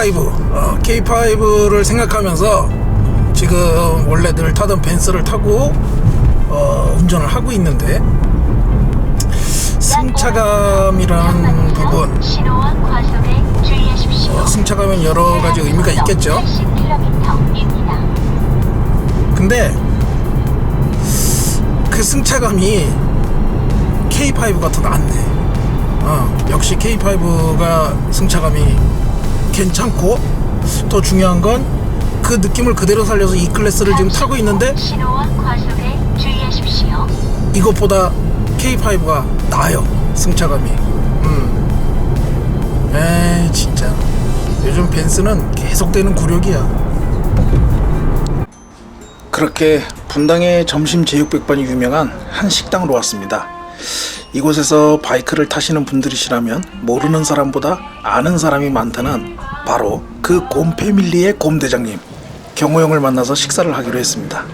K5, 어, K5를 생각하면서 지금 원래 늘 타던 벤츠를 타고 어, 운전을 하고 있는데 승차감이라는 부분. 어, 승차감은 여러 가지 의미가 있겠죠. 80km입니다. 근데 그 승차감이 K5가 더 낫네. 어, 역시 K5가 승차감이 괜찮고 더 중요한 건 그 느낌을 그대로 살려서 E 클래스를 지금 타고 있는데 신호와 과속에 주의하십시오. 이것보다 K5가 나아요 승차감이 음. 에이 진짜 요즘 벤츠는 계속되는 굴욕이야 그렇게 분당의 점심 제육백반이 유명한 한 식당으로 왔습니다 이곳에서 바이크를 타시는 분들이시라면 모르는 사람보다 아는 사람이 많다는 바로 그 곰 패밀리의 곰 대장님. 경호 형을 만나서 식사를 하기로 했습니다